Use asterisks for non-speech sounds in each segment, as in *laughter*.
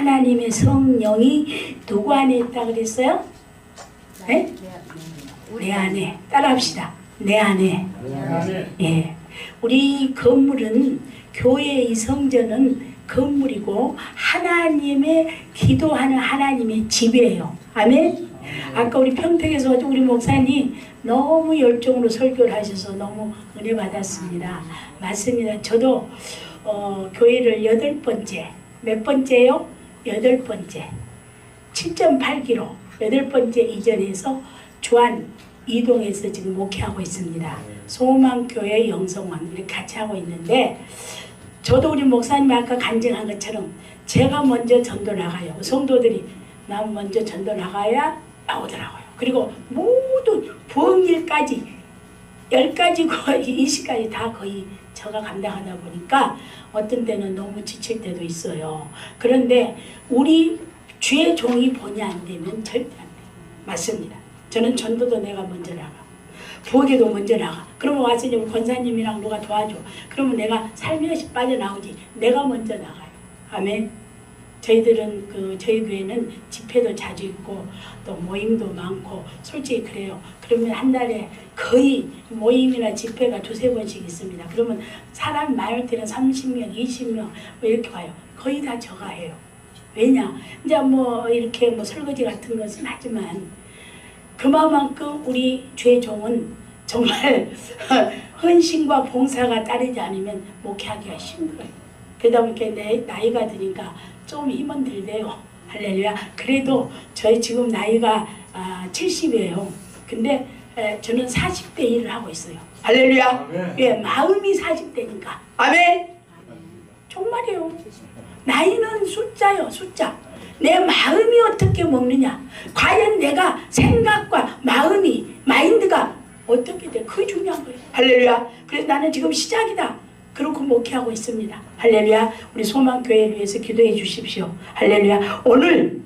하나님의 성령이 누구 안에 있다 그랬어요? 네? 내 안에 따라합시다. 내 안에. 예. 우리 건물은 교회의 성전은 건물이고 하나님의 기도하는 하나님의 집이에요. 아멘. 아까 우리 평택에서 우리 목사님 너무 열정으로 설교를 하셔서 너무 은혜 받았습니다. 맞습니다. 저도 어, 교회를 여덟 번째 몇 번째요? 여덟 번째 7.8km 여덟 번째 이전에서 주안 이동해서 지금 목회하고 있습니다. 소망교회 영성원 이렇게 같이 하고 있는데 저도 우리 목사님 아까 간증한 것처럼 제가 먼저 전도 나가요. 성도들이 나 먼저 전도 나가야 나오더라고요. 그리고 모든 부흥일까지 열 가지 거의 이시까지 다 거의 제가 감당하다 보니까 어떤 때는 너무 지칠 때도 있어요. 그런데 우리 주의 종이 본이 안 되면 절대 안 돼요. 맞습니다. 저는 전도도 내가 먼저 나가. 부엌에도 먼저 나가. 그러면 와서 이제 권사님이랑 누가 도와줘. 그러면 내가 살며시 빠져나오지. 내가 먼저 나가요. 아멘. 저희들은 그 저희 교회는 집회도 자주 있고 또 모임도 많고 솔직히 그래요. 그러면 한 달에 거의 모임이나 집회가 두세 번씩 있습니다. 그러면 사람 많을 때는 30명, 20명 뭐 이렇게 와요. 거의 다 저가 해요. 왜냐? 이제 뭐 이렇게 뭐 설거지 같은 것은 하지만 그만큼 우리 죄종은 정말 *laughs* 헌신과 봉사가 따르지 않으면 목회하기가 힘들어요. 그러다 보니까 내 나이가 드니까 좀 힘은 들대요. 할렐루야. 그래도 저희 지금 나이가 아, 70이에요. 근데 에, 저는 40대 일을 하고 있어요. 할렐루야. 아멘. 예, 마음이 40대니까. 아멘. 정말이에요. 나이는 숫자요, 숫자. 내 마음이 어떻게 먹느냐. 과연 내가 생각과 마음이, 마인드가 어떻게 돼. 그게 중요한 거예요. 할렐루야. 그래서 나는 지금 시작이다. 그렇고 목회하고 있습니다. 할렐루야. 우리 소망교회를 위해서 기도해 주십시오. 할렐루야. 오늘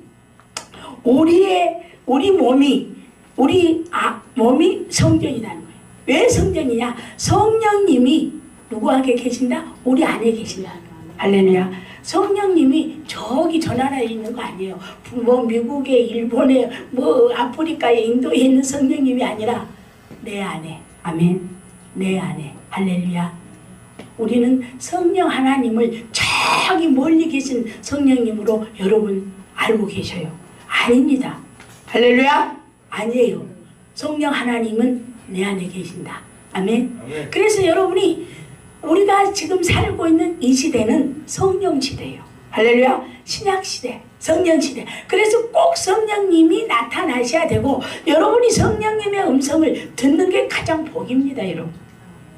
우리의, 우리 몸이, 우리 아, 몸이 성전이라는 거예요. 왜 성전이냐? 성령님이 누구에게 계신다? 우리 안에 계신다. 할렐루야. 성령님이 저기 저 나라에 있는 거 아니에요. 뭐 미국에, 일본에, 뭐 아프리카에, 인도에 있는 성령님이 아니라 내 안에. 아멘. 내 안에. 할렐루야. 우리는 성령 하나님을 저기 멀리 계신 성령님으로 여러분 알고 계셔요. 아닙니다. 할렐루야? 아니에요. 성령 하나님은 내 안에 계신다. 아멘. 아멘. 그래서 여러분이 우리가 지금 살고 있는 이 시대는 성령 시대예요. 할렐루야. 신약 시대, 성령 시대. 그래서 꼭 성령님이 나타나셔야 되고 여러분이 성령님의 음성을 듣는 게 가장 복입니다, 여러분.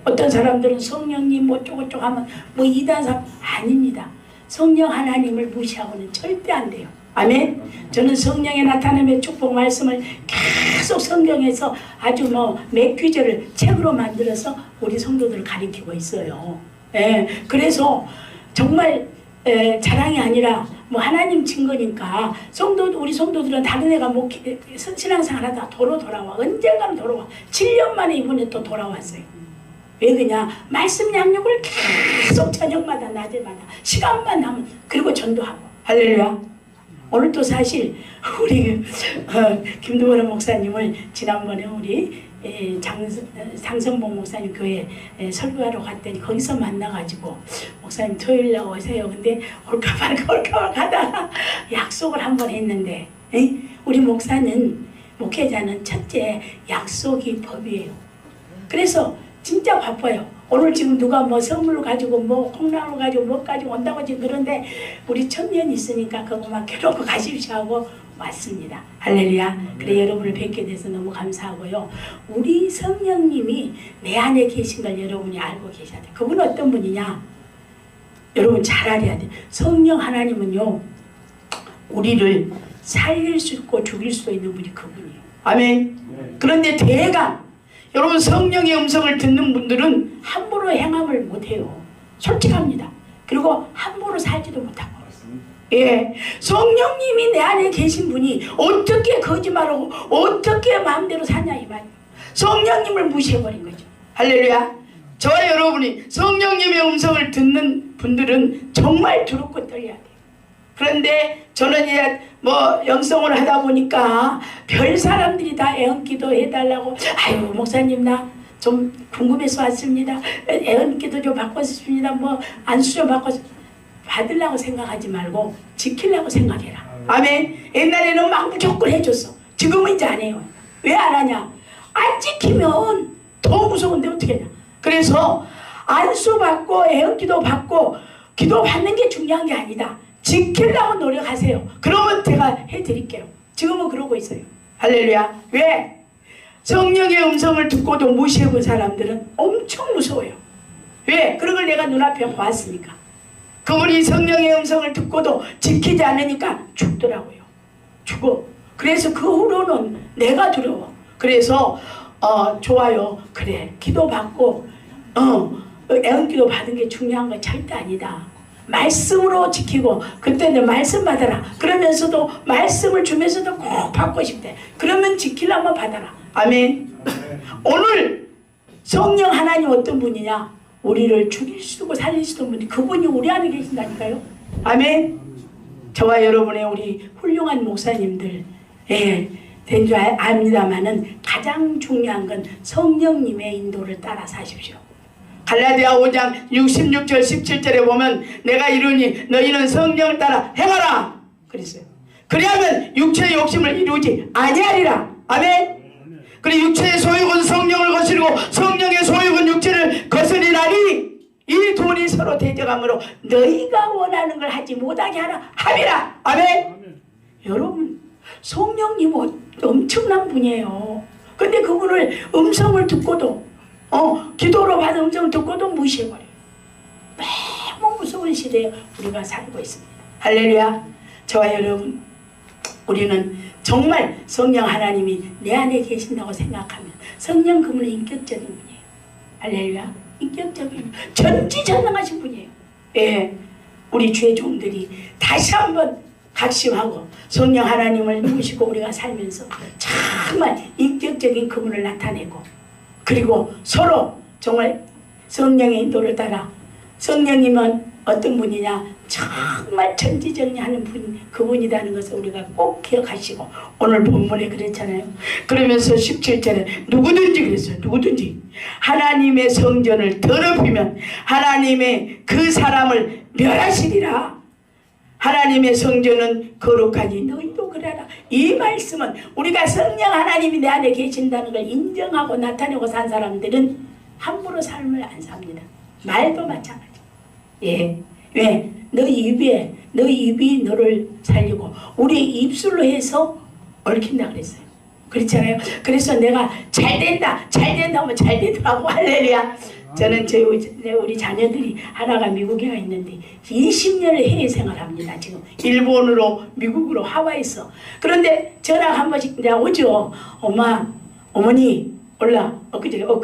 어떤 사람들은 성령님 뭐 쪼고쪼고 하면 뭐 이단사 아닙니다. 성령 하나님을 무시하고는 절대 안 돼요. 아멘. 저는 성령의 나타남의 축복 말씀을 계속 성경에서 아주 뭐 맥귀절을 책으로 만들어서 우리 성도들을 가리키고 있어요. 예. 그래서 정말 에, 자랑이 아니라 뭐 하나님 증거니까 성도 우리 성도들은 다른 애가 뭐 기- 신앙생활 하다 도로 돌아와 언젠가는 돌아와 7년 만에 이번에 또 돌아왔어요. 왜 그냐? 말씀 양육을 계속 저녁마다 낮에마다 시간만 나면 그리고 전도하고. 할렐루야. 오늘 또 사실 우리 어, 김두원 목사님을 지난번에 우리 에, 장, 장성봉 목사님 교회 에, 설교하러 갔더니 거기서 만나가지고 목사님 토요일 날 오세요. 근데 올까 말까 올까 말까 하다가 약속을 한 번 했는데 에? 우리 목사는 목회자는 첫째 약속이 법이에요. 그래서 진짜 바빠요. 오늘 지금 누가 뭐 선물 가지고 뭐 콩나물 가지고 뭐 가지고 온다고 지금 그런데 우리 청년 있으니까 그거만 켜놓고 가십시오 하고 왔습니다. 할렐루야. 그래 여러분을 뵙게 돼서 너무 감사하고요. 우리 성령님이 내 안에 계신 걸 여러분이 알고 계셔야 돼. 그분은 어떤 분이냐? 여러분 잘 알아야 돼. 성령 하나님은요. 우리를 살릴 수 있고 죽일 수 있는 분이 그분이에요. 아멘. 그런데 대강 여러분 성령의 음성을 듣는 분들은 함부로 행함을 못해요. 솔직합니다. 그리고 함부로 살지도 못하고. 예, 성령님이 내 안에 계신 분이 어떻게 거짓말하고 어떻게 마음대로 사냐 이 말이에요. 성령님을 무시해버린 거죠. 할렐루야. 저와 여러분이 성령님의 음성을 듣는 분들은 정말 두렵고 떨려야 돼요. 그런데 저는 이제 뭐 영성을 하다 보니까 별 사람들이 다 애언기도 해달라고 아유 목사님 나 좀 궁금해서 왔습니다. 애언기도 좀 받고 싶습니다. 뭐 안수 좀 받고 싶- 받으려고 생각하지 말고 지키려고 생각해라. 아멘. 옛날에는 막 무조건 해줬어. 지금은 이제 안 해요. 왜 안 하냐? 안 지키면 더 무서운데 어떻게 하냐? 그래서 안수 받고 애언기도 받고 기도 받는 게 중요한 게 아니다. 지키려고 노력하세요. 그러면 제가 해드릴게요. 지금은 그러고 있어요. 할렐루야. 왜? 성령의 음성을 듣고도 무시해본 사람들은 엄청 무서워요. 왜? 그런 걸 내가 눈앞에 보았으니까. 그분이 성령의 음성을 듣고도 지키지 않으니까 죽더라고요. 죽어. 그래서 그 후로는 내가 두려워. 그래서 어 좋아요. 그래. 기도 받고 어 애언기도 받은 게 중요한 건 절대 아니다. 말씀으로 지키고 그때는 말씀 받아라. 그러면서도 말씀을 주면서도 꼭 받고 싶대. 그러면 지키려면 받아라. 아멘. 오늘 성령 하나님 어떤 분이냐? 우리를 죽일 수도 살릴 수도 없는 분이 그분이 우리 안에 계신다니까요. 아멘. 저와 여러분의 우리 훌륭한 목사님들 예, 된줄 압니다만은 가장 중요한 건 성령님의 인도를 따라 사십시오. 갈라디아 5장 66절 17절에 보면 내가 이루니 너희는 성령을 따라 행하라 그랬어요. 그리하면 육체의 욕심을 이루지 아니하리라. 아멘. 그리고 육체의 소욕은 성령을 거스르고 성령의 소욕은 육체를 거스리나니 이 둘이 서로 대적함으로 너희가 원하는 걸 하지 못하게 하라 함이라. 아멘. 여러분 성령님 은 엄청난 분이에요. 근데 그분을 음성을 듣고도 어 기도로 받은 음성을 듣고도 무시해버려요. 너무 무서운 시대에 우리가 살고 있습니다. 할렐루야. 저와 여러분 우리는 정말 성령 하나님이 내 안에 계신다고 생각하면 성령 그분은 인격적인 분이에요. 할렐루야. 인격적인 전지전능하신 분이에요. 예. 우리 죄종들이 다시 한번 각심하고 성령 하나님을 모시고 우리가 살면서 정말 인격적인 그분을 나타내고 그리고 서로 정말 성령의 인도를 따라 성령님은 어떤 분이냐? 정말 천지정리하는 분 그분이라는 것을 우리가 꼭 기억하시고 오늘 본문에 그랬잖아요. 그러면서 17절에 누구든지 그랬어요. 누구든지. 하나님의 성전을 더럽히면 하나님의 그 사람을 멸하시리라. 하나님의 성전은 거룩하니 너희도 그래라. 이 말씀은 우리가 성령 하나님이 내 안에 계신다는 걸 인정하고 나타내고 산 사람들은 함부로 삶을 안 삽니다. 말도 마찬가지. 예. 왜? 너 입에 너 입이 너를 살리고 우리 입술로 해서 얽힌다 그랬어요. 그렇잖아요. 그래서 내가 잘 된다, 잘 된다 하면 잘 되더라고 할렐루야. 저는 저희 우리- 우리 자녀들이 하나가 미국에 가 있는데 20년을 해외 생활합니다. 지금 일본으로 미국으로 하와이에서 그런데 전화 한 번씩 내가 오죠. 엄마, 어머니 올라 엊그제 어,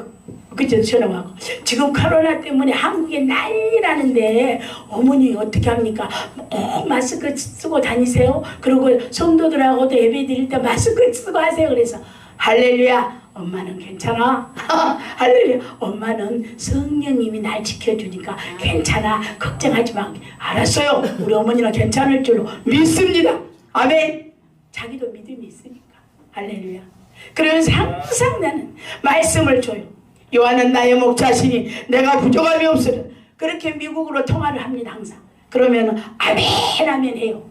엊그제 전화 와고 지금 코로나 때문에 한국에 난리라는데 어머니 어떻게 합니까? 꼭 마스크 쓰고 다니세요. 그리고 성도들하고도 예배 드릴 때 마스크 쓰고 하세요. 그래서 할렐루야. 엄마는 괜찮아. *laughs* 할렐루야. 엄마는 성령님이 날 지켜주니까 괜찮아. 걱정하지 마. 알았어요. 우리 어머니는 괜찮을 줄로 믿습니다. 아멘. 자기도 믿음이 있으니까. 할렐루야. 그러면서 항상 나는 말씀을 줘요. 요한은 나의 목자시니 내가 부족함이 없으려. 그렇게 미국으로 통화를 합니다. 항상. 그러면 아멘 아멘 해요.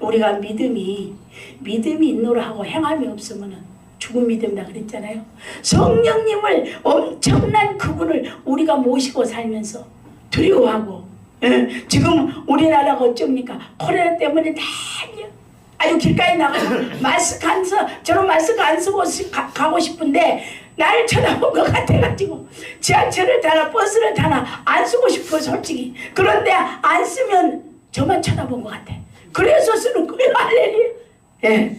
우리가 믿음이 믿음이 있노라 하고 행함이 없으면은 죽음이 된다 그랬잖아요. 성령님을 엄청난 그분을 우리가 모시고 살면서 두려워하고 예, 지금 우리나라가 어쩝니까? 코로나 때문에 난리야. 아주 길가에 나가서 마스크 안 써, 저런 마스크 안 쓰고 시- 가, 가고 싶은데 나를 쳐다본 것 같아가지고 지하철을 타나 버스를 타나 안 쓰고 싶어 솔직히 그런데 안 쓰면 저만 쳐다본 것 같아 그래서 쓰는 거예요 할렐루야 예.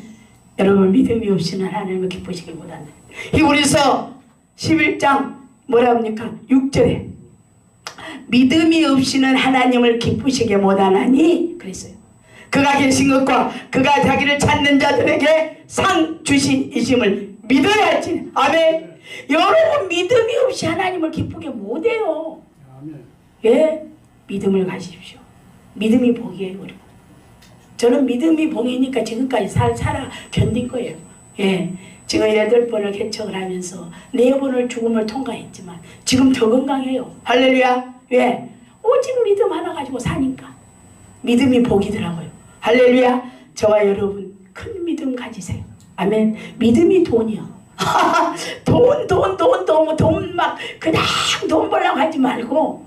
여러분 믿음이 없이는 하나님을 기쁘시길 못한다 히브리서 11장 뭐라 합니까? 6절에 믿음이 없이는 하나님을 기쁘시게 못하나니 그랬어요. 그가 계신 것과 그가 자기를 찾는 자들에게 상 주신 이심을 믿어야 할지 아멘. 여러분 믿음이 없이 하나님을 기쁘게 못해요. 예? 믿음을 가십시오. 믿음이 복이에요 우리 저는 믿음이 봉이니까 지금까지 살, 살아 견딘 거예요. 예. 지금 여덟 번을 개척을 하면서 네 번을 죽음을 통과했지만 지금 더 건강해요. 할렐루야. 왜? 오직 믿음 하나 가지고 사니까. 믿음이 복이더라고요. 할렐루야. 저와 여러분 큰 믿음 가지세요. 아멘. 믿음이 돈이요. *laughs* 돈, 돈, 돈, 돈, 돈 막 그냥 돈 벌려고 하지 말고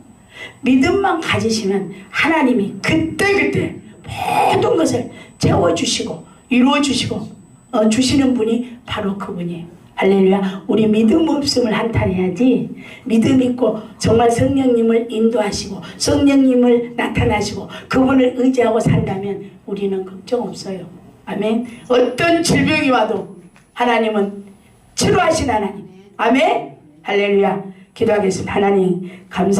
믿음만 가지시면 하나님이 그때 그때 모든 것을 채워주시고 이루어주시고 어, 주시는 분이 바로 그분이에요. 할렐루야. 우리 믿음 없음을 한탄해야지. 믿음 있고 정말 성령님을 인도하시고 성령님을 나타나시고 그분을 의지하고 산다면 우리는 걱정 없어요. 아멘. 어떤 질병이 와도 하나님은 치료하신 하나님. 아멘. 할렐루야. 기도하겠습니다. 하나님 감사.